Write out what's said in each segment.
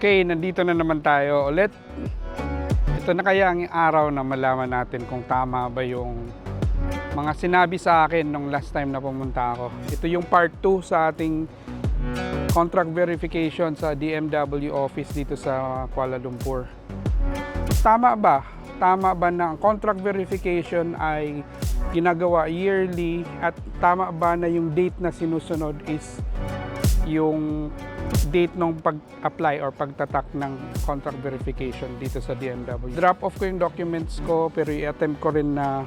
Okay, nandito na naman tayo ulit. Ito na kaya ang araw na malaman natin kung tama ba yung mga sinabi sa akin nung last time na pumunta ako. Ito yung part 2 sa ating contract verification sa DMW office dito sa Kuala Lumpur. Tama ba? Tama ba na ang contract verification ay ginagawa yearly at tama ba na yung date na sinusunod is yung date ng pag-apply or pagtatak ng contract verification dito sa DMW. Drop off ko yung documents ko pero i-attempt ko rin na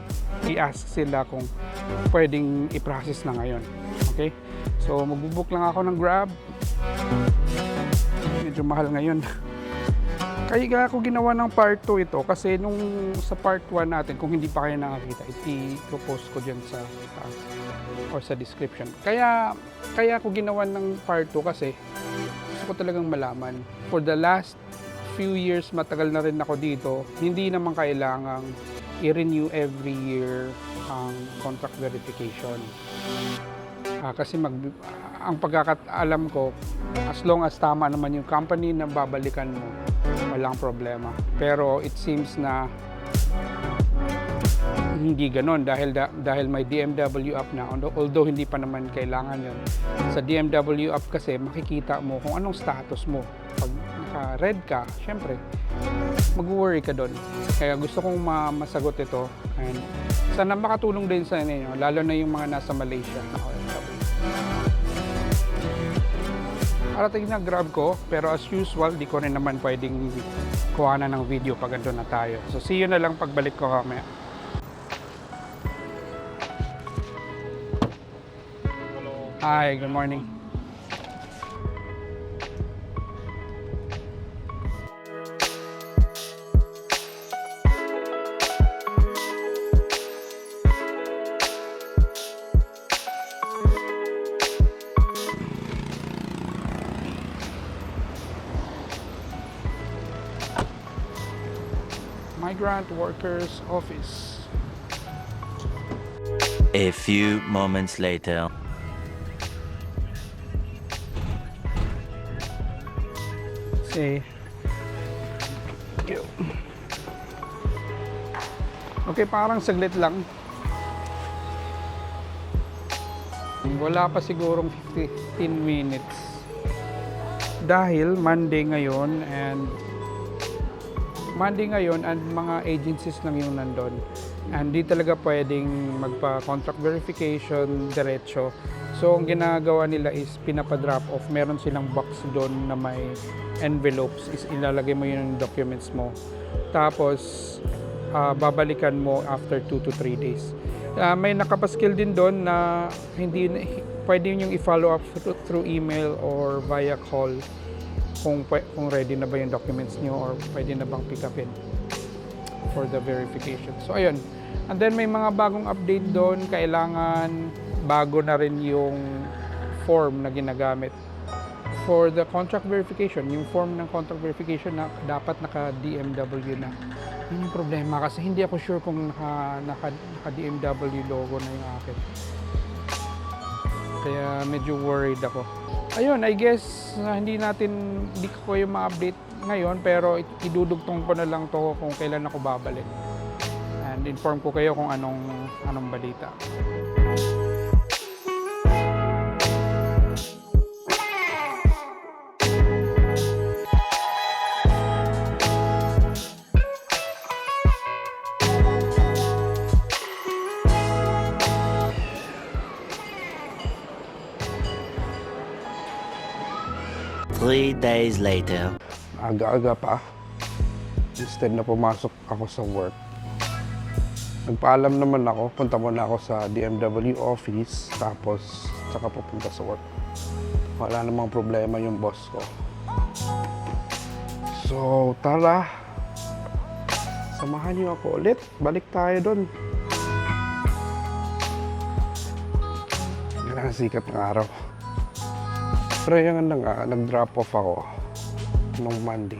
i-ask sila kung pwedeng i-process na ngayon. Okay? So magbubook lang ako ng Grab. Medyo mahal ngayon. Kaya ako ginawa ng part 2 ito kasi nung sa part 1 natin, kung hindi pa kayo nakakita, i-propose ko dyan sa taas or sa description. Kaya, kaya ako ginawa ng part 2 kasi gusto ko talagang malaman. For the last few years, matagal na rin ako dito, hindi naman kailangang i-renew every year ang contract verification. Ah, kasi mag, ang pagkakaalam ko, as long as tama naman yung company na babalikan mo, walang problema. Pero it seems na hindi ganon dahil da- dahil may DMW app na although, hindi pa naman kailangan yon sa DMW app kasi makikita mo kung anong status mo. Pag naka-red ka syempre mag-worry ka doon kaya gusto kong ma- masagot ito. And sana makatulong din sa inyo lalo na yung mga nasa Malaysia na OFW Parating na grab ko, pero as usual, di ko rin naman pwedeng kuhanan ng video pag andun na tayo. So see you na lang pagbalik ko kamaya. Hi, good morning. Migrant Workers Office. A few moments later. Say. Okay, parang saglit lang. Wala pa sigurong 15 minutes. Dahil Monday ngayon and Monday ngayon and mga agencies lang yung nandun. And di talaga pwedeng magpa-contract verification diretso. So, ang ginagawa nila is pinapa-drop off. Meron silang box doon na may envelopes. Is ilalagay mo yung documents mo. Tapos, ah, babalikan mo after 2 to 3 days. Ah, may nakapaskil din doon na hindi pwede yung i-follow up through, email or via call kung kung ready na ba yung documents niyo or pwede na bang pick upin for the verification. So ayun. And then may mga bagong update doon, kailangan bago na rin yung form na ginagamit for the contract verification, yung form ng contract verification na dapat naka DMW na. Yun yung problema kasi hindi ako sure kung naka, naka, naka DMW logo na yung akin. Kaya medyo worried ako. Ayun, I guess na hindi natin, hindi ko kayo ma-update ngayon pero idudugtong ko na lang to kung kailan ako babalik. And inform ko kayo kung anong anong balita. Three days later. aga-aga pa. Instead na pumasok ako sa work. Nagpaalam naman ako, punta muna ako sa DMW office, tapos saka pupunta sa work. Wala namang problema yung boss ko. So, tara. Samahan niyo ako ulit. Balik tayo doon. Yan ang sikat ng araw. Pero yung na nga, nag-drop off ako nung Monday.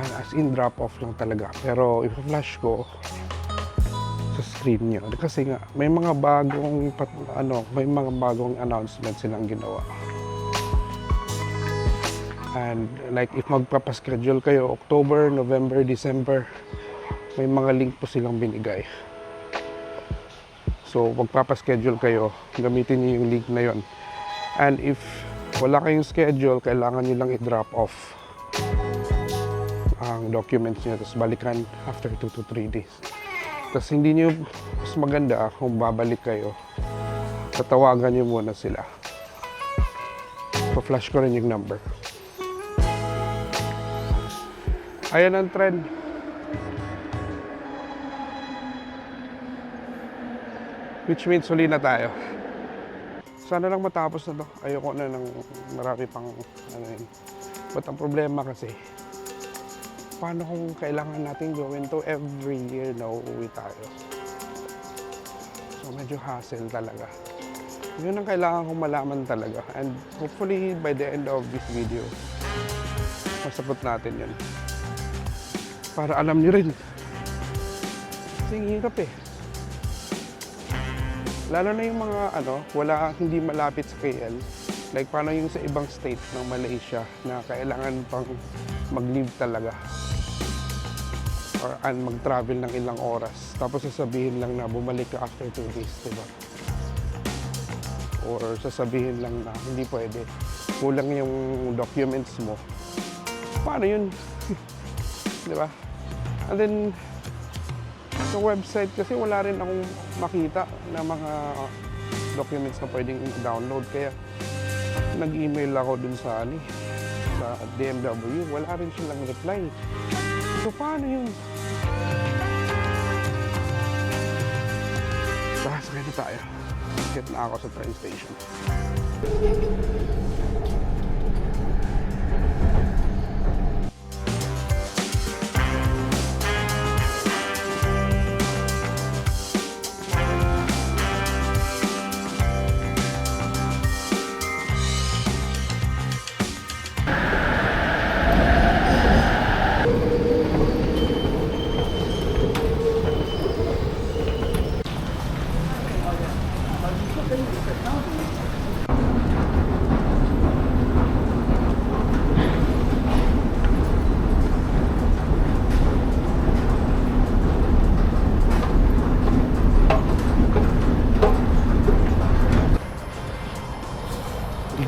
And as in drop off lang talaga. Pero i-flash ko sa screen niyo. Kasi nga, may mga bagong, ano, may mga bagong announcement silang ginawa. And like if magpapaschedule kayo October, November, December, may mga link po silang binigay. So, magpapaschedule kayo, gamitin niyo yung link na yon. And if wala kayong schedule, kailangan niyo lang i-drop off ang documents niyo, tapos balikan after 2 to 3 days. Tapos hindi niyo, mas maganda kung babalik kayo, tatawagan niyo muna sila. Pa-flash ko rin yung number. Ayan ang trend. Which means huli na tayo. Sana lang matapos na to. Ayoko na ng marami pang ano yun. But ang problema kasi, paano kung kailangan natin gawin to every year na uuwi tayo? So medyo hassle talaga. Yun ang kailangan kong malaman talaga. And hopefully by the end of this video, masagot natin yun. Para alam niyo rin. Kasi hirap eh. Lalo na yung mga ano, wala hindi malapit sa KL. Like paano yung sa ibang state ng Malaysia na kailangan pang mag-leave talaga. Or and mag-travel ng ilang oras. Tapos sasabihin lang na bumalik ka after 2 days, di ba? Or sasabihin lang na hindi pwede. Kulang yung documents mo. Paano yun? di ba? And then, sa website kasi wala rin akong makita na mga documents na pwedeng download kaya nag-email ako dun sa ano sa DMW wala rin silang reply. So paano yun? Sakay na tayo. Get na ako sa train station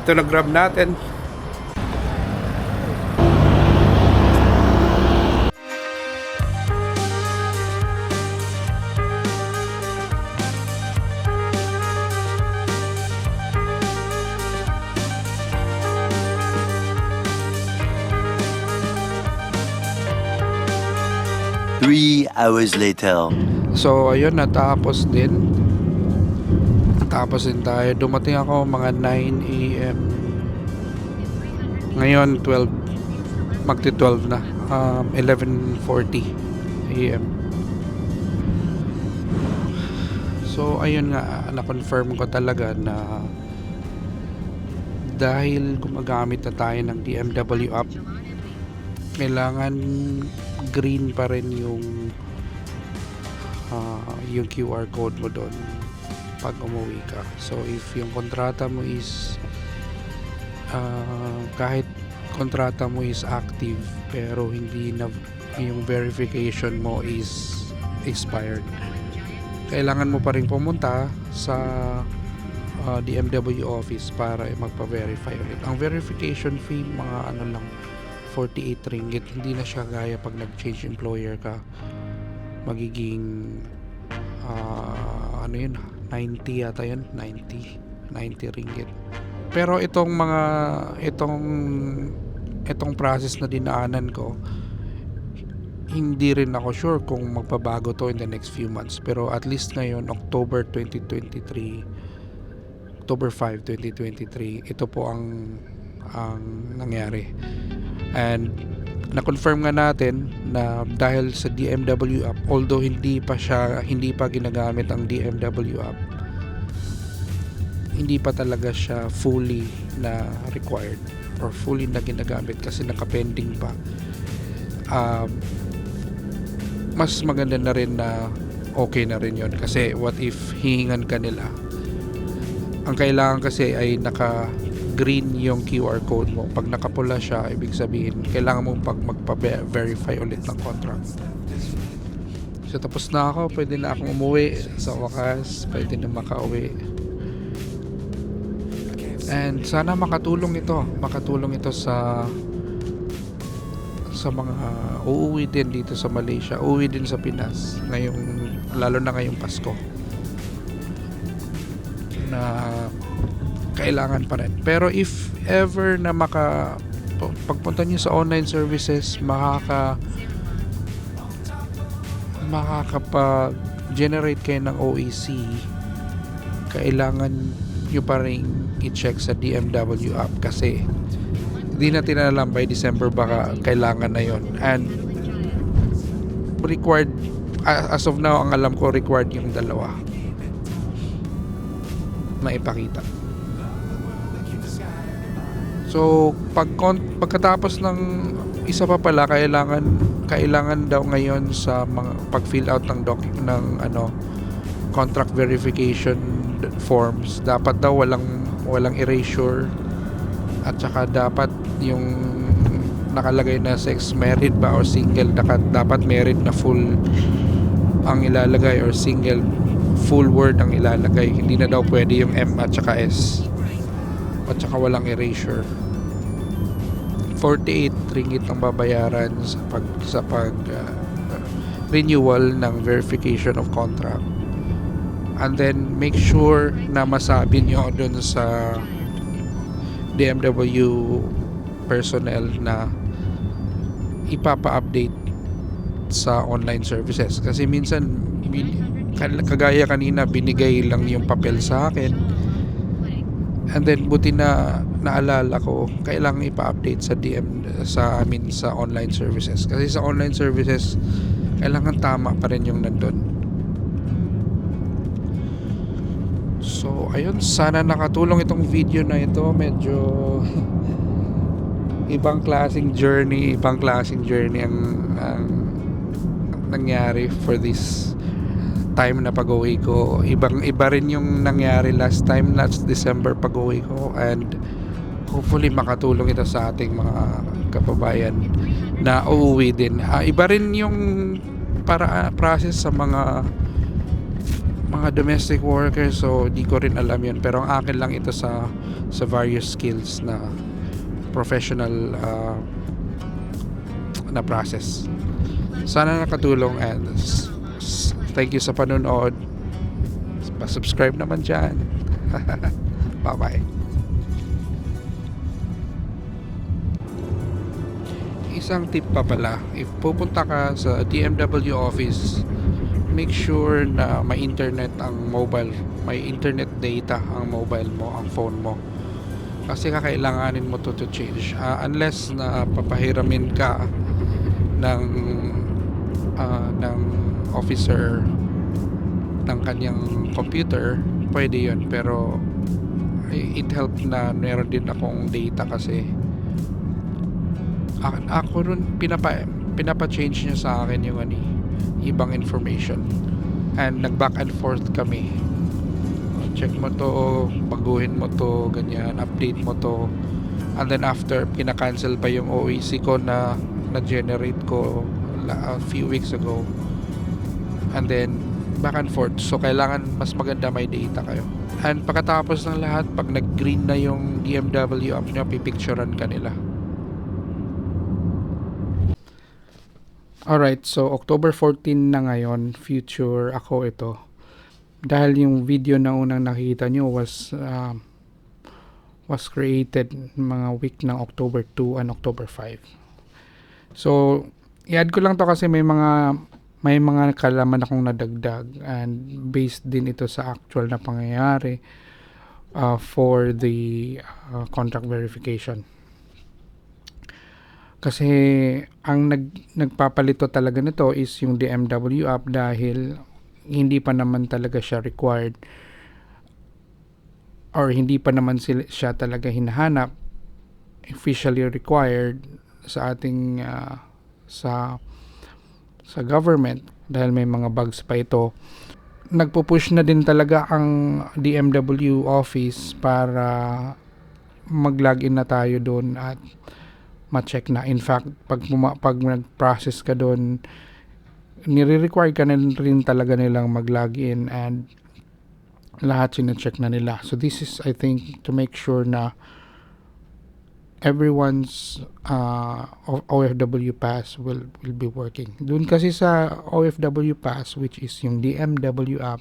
dito na grab natin Three hours later. So, ayun, natapos din. Natapos din tayo. Dumating ako mga 9 a.m. Ngayon, 12. Magti 12 na. Um, 11.40 a.m. So, ayun nga, na-confirm ko talaga na dahil gumagamit na tayo ng DMW app, kailangan green pa rin yung ah, yung QR code mo doon pag umuwi ka. So if yung kontrata mo is ah, kahit kontrata mo is active pero hindi na yung verification mo is expired. Kailangan mo pa rin pumunta sa ah, DMW office para magpa-verify ulit. Ang verification fee mga ano lang 48 ringgit. Hindi na siya gaya pag nag-change employer ka magiging ah, ano yun 90 yata yun 90 90 ringgit. Pero itong mga itong itong process na dinaanan ko hindi rin ako sure kung magbabago to in the next few months. Pero at least ngayon October 2023 October 5 2023 ito po ang ang nangyari. And na-confirm nga natin na dahil sa DMW app although hindi pa siya hindi pa ginagamit ang DMW app hindi pa talaga siya fully na required or fully na ginagamit kasi nakapending pa. Um, mas maganda na rin na okay na rin yon kasi what if hihingan ka nila? Ang kailangan kasi ay naka naka-green yung QR code mo. Pag nakapula siya, ibig sabihin, kailangan mo pag magpa-verify ulit ng contract. So tapos na ako, pwede na akong umuwi sa wakas, pwede na makauwi. And sana makatulong ito, makatulong ito sa sa mga uuwi din dito sa Malaysia, uuwi din sa Pinas ngayong lalo na ngayong Pasko na kailangan pa rin. Pero if ever na maka pu- pagpunta nyo sa online services, makaka makakapag-generate kayo ng OEC, kailangan nyo pa rin i-check sa DMW app kasi hindi natin alam by December baka kailangan na yon and required as of now ang alam ko required yung dalawa. Na ipakita so pag pagkatapos ng isa pa pala kailangan kailangan daw ngayon sa mga pag fill out ng doc ng ano contract verification forms dapat daw walang walang erasure. At saka dapat yung nakalagay na sex married ba or single dapat, dapat married na full ang ilalagay or single full word ang ilalagay. Hindi na daw pwede yung M at saka S at saka walang erasure. 48 ringgit ang babayaran sa pag sa pag uh, renewal ng verification of contract. And then make sure na masabi nyo dun sa DMW personnel na ipapa-update sa online services. Kasi minsan bin- kagaya kanina binigay lang yung papel sa akin and then buti na naalala ko kailangan ipa-update sa DM sa amin sa online services. Kasi sa online services kailangan tama pa rin yung nandun. So, ayun, sana nakatulong itong video na ito. Medyo ibang klaseng journey, ibang klaseng journey ang, ang nangyari for this time na pag-uwi ko. Ibang iba rin yung nangyari last time, last December pag-uwi ko and hopefully makatulong ito sa ating mga kababayan na uuwi din. Ah, iba rin yung para process sa mga mga domestic workers so di ko rin alam yun pero ang akin lang ito sa sa various skills na professional uh, na process sana nakatulong and thank you sa panonood. Pa-subscribe naman dyan. Bye bye isang tip pa pala if pupunta ka sa DMW office make sure na may internet ang mobile may internet data ang mobile mo ang phone mo. Kasi kakailanganin mo to to change. Ah, unless na papahiramin ka ng ah, ng officer ng kanyang computer pwede yun. Pero i- it help na meron din akong data kasi ako, ako nun pinapa pinapa-change niya sa akin yung ano eh, ibang information. And nag back and forth kami. Check mo to baguhin mo to ganyan update mo to. And then after kina-cancel pa yung OEC ko na na-generate ko a few weeks ago and then back and forth so kailangan mas maganda may data kayo and pagkatapos ng lahat pag nag-green na yung DMW app nyo pipicturean ka nila Alright, so October 14 na ngayon, future ako ito. Dahil yung video na unang nakita nyo was uh, was created mga week ng October 2 and October 5. So, i-add ko lang to kasi may mga may mga kalaman akong nadagdag and based din ito sa actual na pangyayari uh, for the uh, contract verification. Kasi ang nag nagpapalito talaga nito is yung DMW app dahil hindi pa naman talaga siya required or hindi pa naman sila, siya talaga hinahanap officially required sa ating ah, sa sa government dahil may mga bugs pa ito nagpo-push na din talaga ang DMW office para mag-login na tayo doon at ma-check na. In fact, pag, puma- pag nag-process ka doon, nire-require ka rin talaga nilang mag-login and lahat sine-check na nila. So this is, I think, to make sure na everyone's uh, OFW pass will will be working. Doon kasi sa OFW pass which is yung DMW app,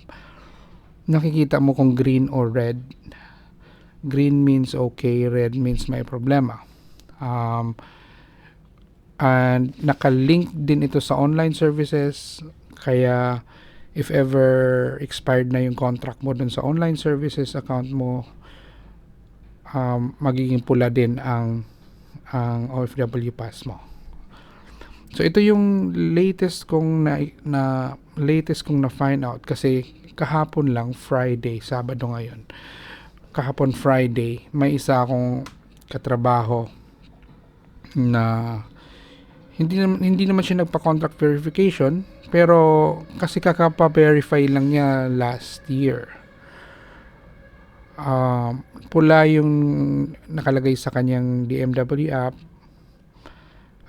nakikita mo kung green or red. Green means okay, red means may problema. Um, and nakalink din ito sa online services kaya if ever expired na yung contract mo dun sa online services account mo um, magiging pula din ang ang OFW pass mo. So ito yung latest kong na, na latest kong na find out kasi kahapon lang Friday, Sabado ngayon. Kahapon Friday, may isa akong katrabaho na hindi naman hindi naman siya nagpa-contract verification pero kasi kakapa-verify lang niya last year um, pula yung nakalagay sa kanyang DMW app.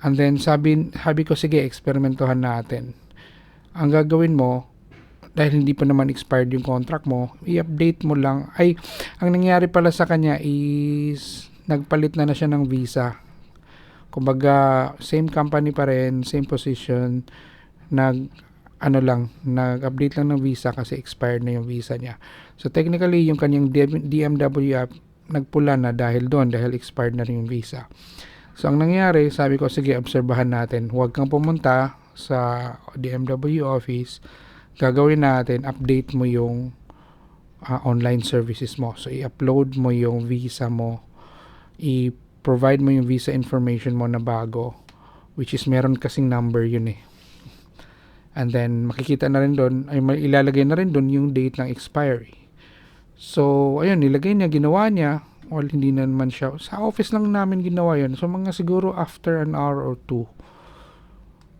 And then sabi, sabi ko, sige, eksperimentohan natin. Ang gagawin mo, dahil hindi pa naman expired yung contract mo, i-update mo lang. Ay, ang nangyari pala sa kanya is, nagpalit na na siya ng visa. Kumbaga, same company pa rin, same position, nag, ano lang, nag-update lang ng visa kasi expired na yung visa niya. So technically, yung kanyang DM- DMW app nagpula na dahil doon, dahil expired na rin yung visa. So ang nangyari, sabi ko, sige, obserbahan natin. Huwag kang pumunta sa DMW office. Gagawin natin, update mo yung ah, online services mo. So i-upload mo yung visa mo. I-provide mo yung visa information mo na bago. Which is meron kasing number yun eh. And then makikita na rin doon, ay ilalagay na rin doon yung date ng expiry. So, ayun, nilagay niya, ginawa niya. Well, hindi na naman siya. Sa office lang namin ginawa yun. So, mga siguro after an hour or two,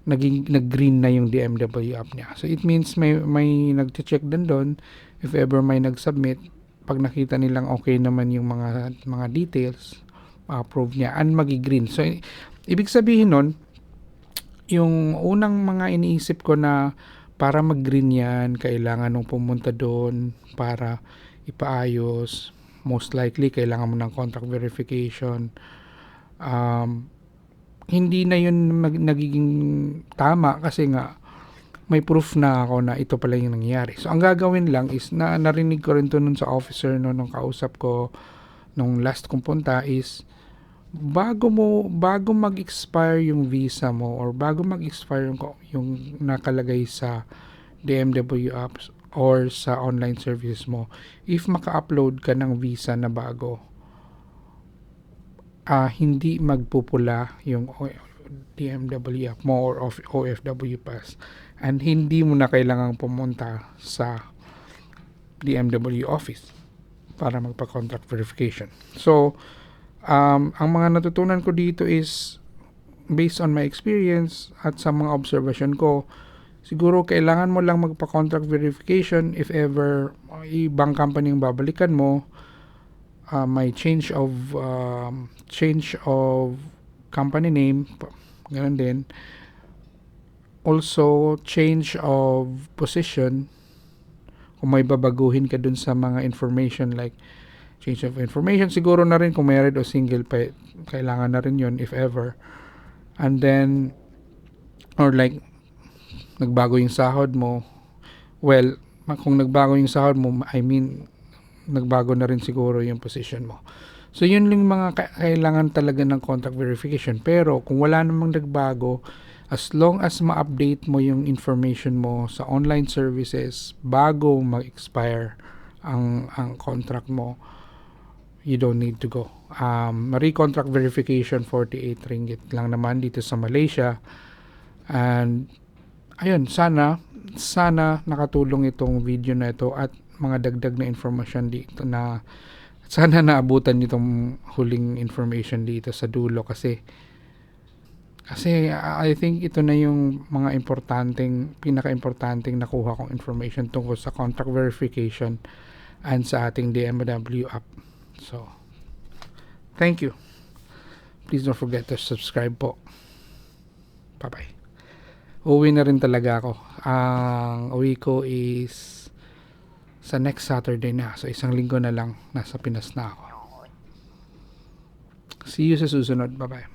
naging nag-green na yung DMW app niya. So, it means may, may nag-check din doon. If ever may nag-submit, pag nakita nilang okay naman yung mga mga details, approve niya and magi-green. So, ibig sabihin nun, yung unang mga iniisip ko na para mag-green yan, kailangan nung pumunta doon para ipaayos. Most likely, kailangan mo ng contract verification. Um, hindi na yun mag- nagiging tama kasi nga may proof na ako na ito pala yung nangyayari. So, ang gagawin lang is, na narinig ko rin to nun sa officer no, nung kausap ko nung last kong punta is, bago mo bago mag-expire yung visa mo or bago mag-expire yung, yung nakalagay sa DMW apps or sa online services mo if maka-upload ka ng visa na bago ah hindi magpupula yung DMW app mo or of- OFW pass and hindi mo na kailangang pumunta sa DMW office para magpa-contract verification. So, um, ang mga natutunan ko dito is based on my experience at sa mga observation ko, siguro kailangan mo lang magpa-contract verification if ever uh, ibang company yung babalikan mo, uh, may change of um, change of company name, ganun din. Also, change of position, kung may babaguhin ka dun sa mga information like change of information. Siguro na rin kung married o single pa kailangan na rin yun if ever. And then or like nagbago yung sahod mo. Well kung nagbago yung sahod mo I mean nagbago na rin siguro yung position mo. So yun yung mga ka- kailangan talaga ng contract verification. Pero kung wala namang nagbago as long as ma-update mo yung information mo sa online services bago mag-expire ang ang contract mo you don't need to go. Um, re-contract verification 48 ringgit lang naman dito sa Malaysia. And ayun, sana sana nakatulong itong video na ito at mga dagdag na information dito na sana naabutan nitong huling information dito sa dulo kasi kasi I think ito na yung mga importanteng pinaka-importanteng nakuha kong information tungkol sa contract verification and sa ating DMW app. So, Thank you. Please don't forget to subscribe po. Bye-bye. Uwi na rin talaga ako. Ang uwi ko is sa next Saturday na. So isang linggo na lang nasa Pinas na ako. See you sa susunod. Bye-bye.